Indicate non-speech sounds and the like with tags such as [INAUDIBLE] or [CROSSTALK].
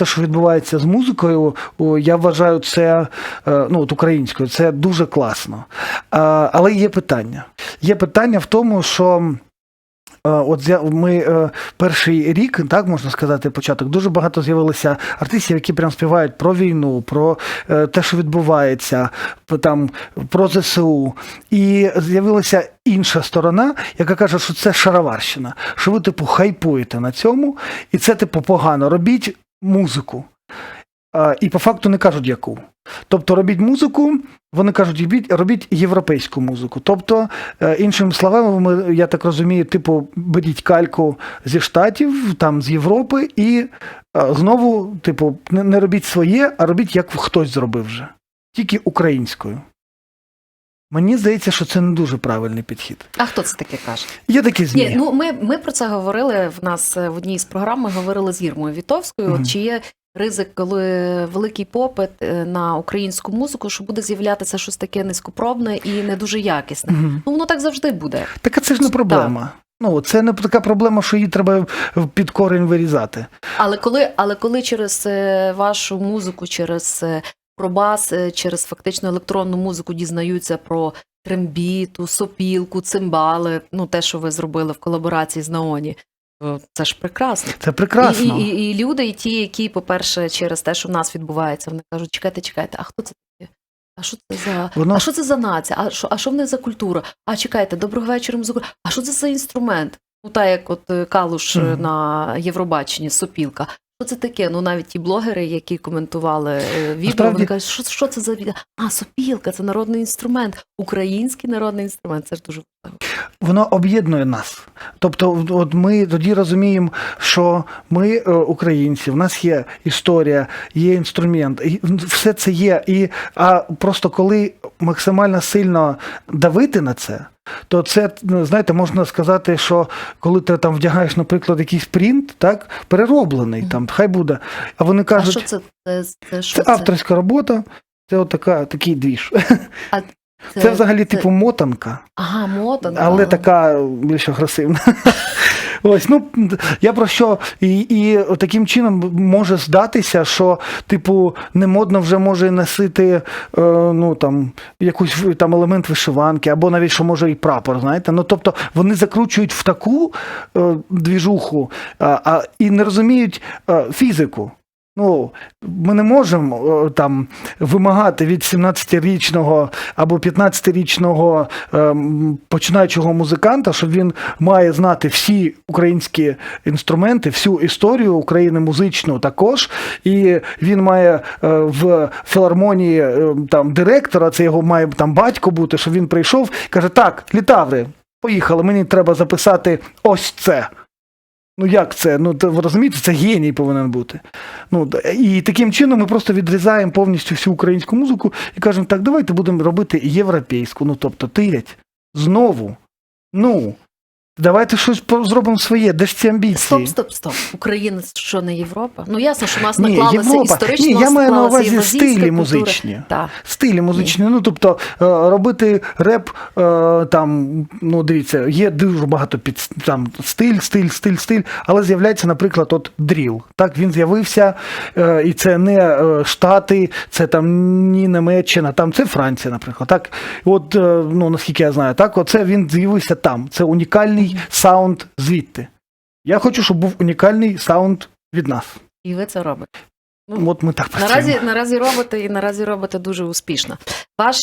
те, що відбувається з музикою, я вважаю, це е, ну, от українською, це дуже класно. Але є питання. Є питання в тому, що. е, От ми е, перший рік, так можна сказати, початок, дуже багато з'явилося артистів, які прям співають про війну, про те, що відбувається, там про ЗСУ. І з'явилася інша сторона, яка каже, що це шароварщина, що ви, типу, хайпуєте на цьому, і це, типу, погано. Робіть музику. І по факту не кажуть яку. Тобто робіть музику, вони кажуть, робіть, європейську музику. Тобто, е, іншими словами, я так розумію, типу, беріть кальку зі Штатів, там з Європи, і е, знову, типу, не робіть своє, а робіть, як хтось зробив вже. Тільки українською. Мені здається, що це не дуже правильний підхід. А хто це таке каже? Є такі ЗМІ. Ні, ну ми, ми про це говорили в нас е, в одній з програм. Ми говорили з Ірмою Вітовською. Мгм. От чи є ризик, коли великий попит е, на українську музику, що буде з'являтися щось таке низькопробне і не дуже якісне? Мгм. Ну воно так завжди буде. Так це ж не проблема. Ну, це не така проблема, що її треба під корінь вирізати. Але коли, але коли через е, вашу музику, через е, пробас, е, через фактично електронну музику дізнаються про трембіту, сопілку, цимбали, ну те, що ви зробили в колаборації з Наоні, це ж прекрасно. Це прекрасно. І, і, і, люди, і ті, які, по-перше, через те, що в нас відбувається, вони кажуть, чекайте, чекайте, а хто це таке? А що це за Воно- а що це за нація? А що, а що в них за культура? А чекайте, доброго вечора, музику. А що це за інструмент? Ну, та як от е, Калуш е, Мгм. на Євробаченні, сопілка. Що це таке? Ну навіть ті блогери, які коментували е, відео, вони кажуть, що, що це за відео? А, сопілка, це народний інструмент, український народний інструмент. Це ж дуже важливо. Воно об'єднує нас. Тобто, от ми тоді розуміємо, що ми е, українці, в нас є історія, є інструмент, і все це є. І, а просто коли максимально сильно давити на це. То це, ну, знаєте, можна сказати, що коли ти там вдягаєш, наприклад, якийсь принт, так, перероблений, там, хай буде. А вони А кажуть, що це? Це, це, що це авторська робота, це от така, такий двіж. [LAUGHS] Це, Це взагалі, це- типу, мотанка. Ага, мотанка. але така більш агресивна. [LAUGHS] Ось, ну я про що, і, і таким чином може здатися, що, типу, не модно вже може носити е, ну, там, якийсь там елемент вишиванки, або навіть що може і прапор, знаєте. Ну, тобто вони закручують в таку е, двіжуху а, а, і не розуміють е, фізику. Ну, ми не можемо е, там вимагати від 17-річного або 15-річного ем, починаючого музиканта, що він має знати всі українські інструменти, всю історію України музичну також. І він має е, в філармонії е, там директора, це його має там батько бути, що він прийшов і каже: Так, літаври, поїхали, мені треба записати ось це. Ну як це? Ну ви розумієте, це геній повинен бути. Ну і таким чином ми просто відрізаємо повністю всю українську музику і кажемо, так, давайте будемо робити європейську. Ну тобто тирять знову. Ну давайте щось зробимо своє, де ж ці амбіції? Стоп, стоп, стоп. Україна що не Європа? Ну ясно, що у нас Ні, наклалося Європа. історично. Ні, я маю на увазі стилі музичні. Так. Стилі музичні, ну тобто е, робити реп е, там, ну дивіться, є дуже багато під там стиль, стиль, стиль, стиль, але з'являється, наприклад, от дріл. Так він з'явився, е, і це не Штати, це там ні Німеччина, там це Франція, наприклад. Так, от ну наскільки я знаю, так, оце він з'явився там. Це унікальний саунд звідти. Я хочу, щоб був унікальний саунд від нас. І ви це робите. Ну, От ми так працюємо. Наразі, наразі робите і наразі робите дуже успішно. Ваш